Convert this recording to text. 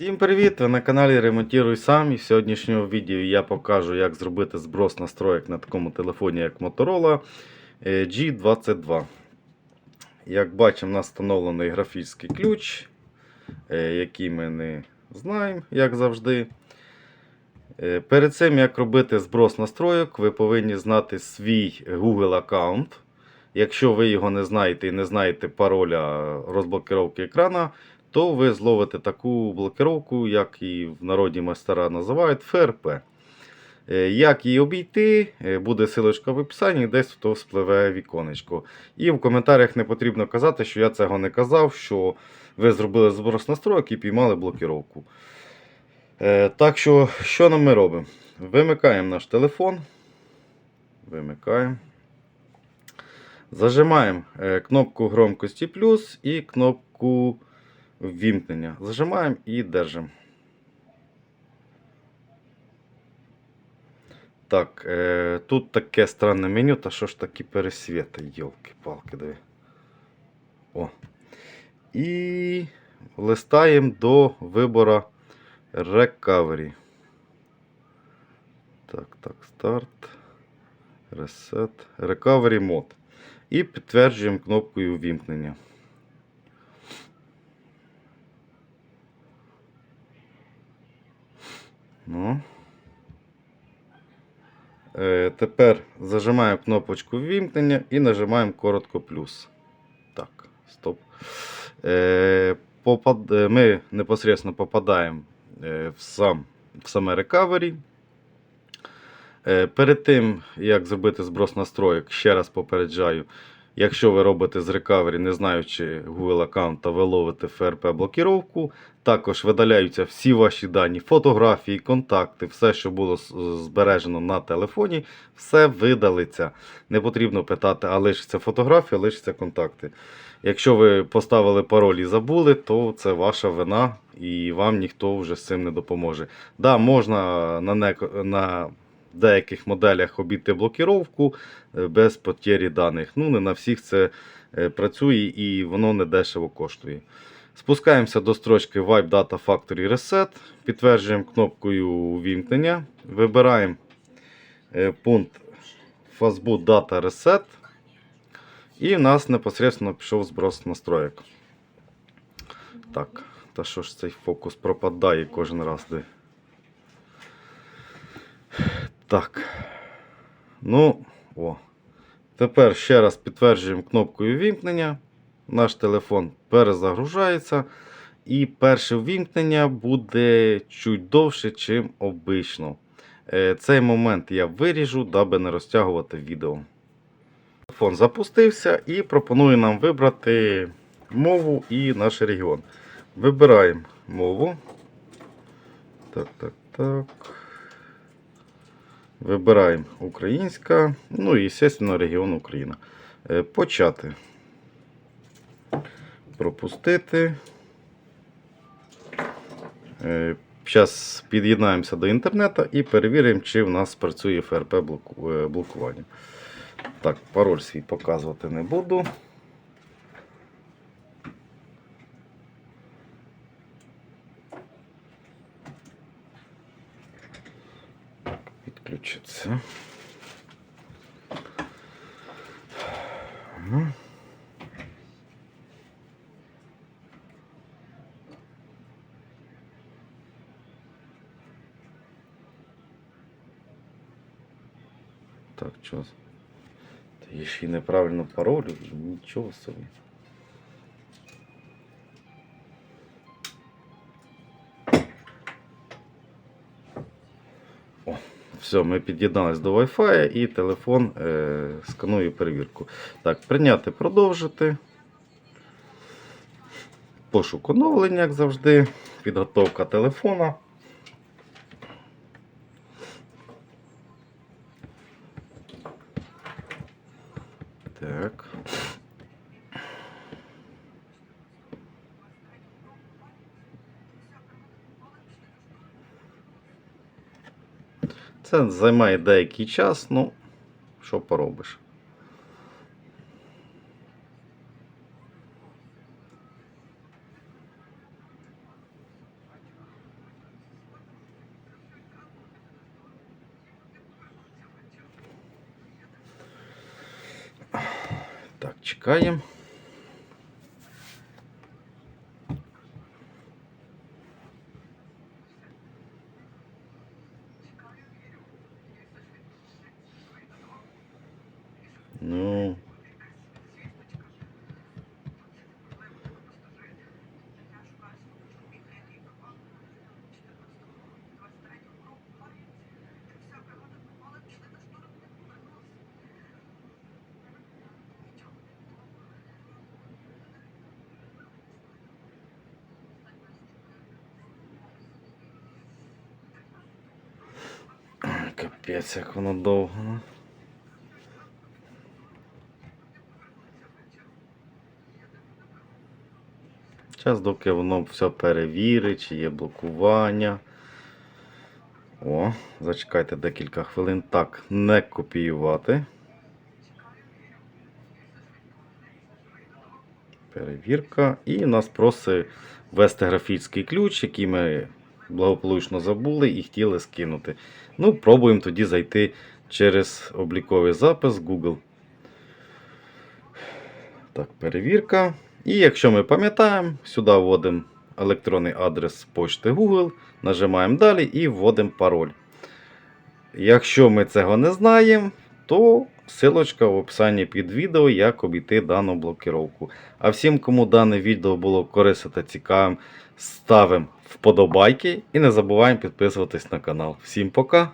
Всім привіт! Ви на каналі Ремонтіруй сам. І в сьогоднішньому відео я покажу, як зробити зброс настроєк на такому телефоні, як Motorola е, G22. Як бачимо, нас встановлений графічний ключ, е, який ми не знаємо, як завжди. Е, Перед цим, як робити зброс настроєк, ви повинні знати свій Google аккаунт. Якщо ви його не знаєте і не знаєте пароля розблокировки екрана, то ви зловите таку блокировку, як і в народі майстера називають ФРП. Е, Як її обійти, е, буде силочка в описанні, десь то спливе віконечко. І в коментарях не потрібно казати, що я цього не казав, що ви зробили зброс настроєк і піймали блокировку. Е, Так що, що нам ми робимо? Вимикаємо наш телефон. Вимикаємо. Зажимаємо кнопку громкості плюс і кнопку ввімкнення. Зажимаємо і держимо. Так, е, тут таке странне меню, та що ж такі пересвіти, йолки-палки, диви. О. І листаємо до вибору Recovery. Так, так, старт. Reset. Recovery Mode. І підтверджуємо кнопкою ввімкнення. Ну. Е, тепер зажимаємо кнопочку ввімкнення і нажимаємо коротко плюс. Так, стоп. Е, попад... е, Ми непосредственно попадаємо е, в, сам... в саме рекавері. Е, перед тим, як зробити зброс настроєк, ще раз попереджаю. Якщо ви робите з рекавері, не знаючи Google аккаунта, ви ловите ФРП блокіровку. Також видаляються всі ваші дані, фотографії, контакти, все, що було збережено на телефоні, все видалиться. Не потрібно питати, а лишиться фотографія, лишиться контакти. Якщо ви поставили пароль і забули, то це ваша вина і вам ніхто вже з цим не допоможе. Да, можна на, неко- на деяких моделях обійти блокіровку е, без потері даних. Ну, не на всіх це е, працює і воно не дешево коштує. Спускаємося до строчки Wipe Data Factory Reset. Підтверджуємо кнопкою увімкнення. Вибираємо е, пункт Fastboot Data Reset. І в нас непосредственно пішов зброс настроєк. Так, та що ж цей фокус пропадає кожен раз. Де? Так. Ну, о. Тепер ще раз підтверджуємо кнопкою вімкнення. Наш телефон перезагружається. І перше ввімкнення буде чуть довше, ніж обично. Е, Цей момент я виріжу, даби не розтягувати відео. Телефон запустився і пропоную нам вибрати мову і наш регіон. Вибираємо мову. Так, так, так. Вибираємо українська. Ну і, звісно, регіон Україна. Е, Почати. Пропустити. Зараз під'єднаємося до інтернету і перевіримо, чи в нас працює ФРП е, блокування. Так, пароль свій показувати не буду. Мгм. Так, що? Та є ще й неправильно пароль, нічого собі. Все, ми під'єдналися до Wi-Fi і телефон е, сканує перевірку. Так, прийняти, продовжити. Пошук оновлення, як завжди. Підготовка телефона. Так. Це займає деякий час, ну, що поробиш. Так, чекаємо. Капець, як воно довго. Зараз, доки воно все перевірить, чи є блокування. О, зачекайте декілька хвилин. Так, не копіювати. Перевірка. І нас просить ввести графічний ключ, який ми благополучно забули і хотіли скинути. Ну, пробуємо тоді зайти через обліковий запис Google. Так, перевірка. І якщо ми пам'ятаємо, сюди вводимо електронний адрес почти Google, нажимаємо далі і вводимо пароль. Якщо ми цього не знаємо, то силочка в описанні під відео, як обійти дану блокировку. А всім, кому дане відео було корисне та цікавим, ставимо вподобайки і не забуваємо підписуватись на канал. Всім пока!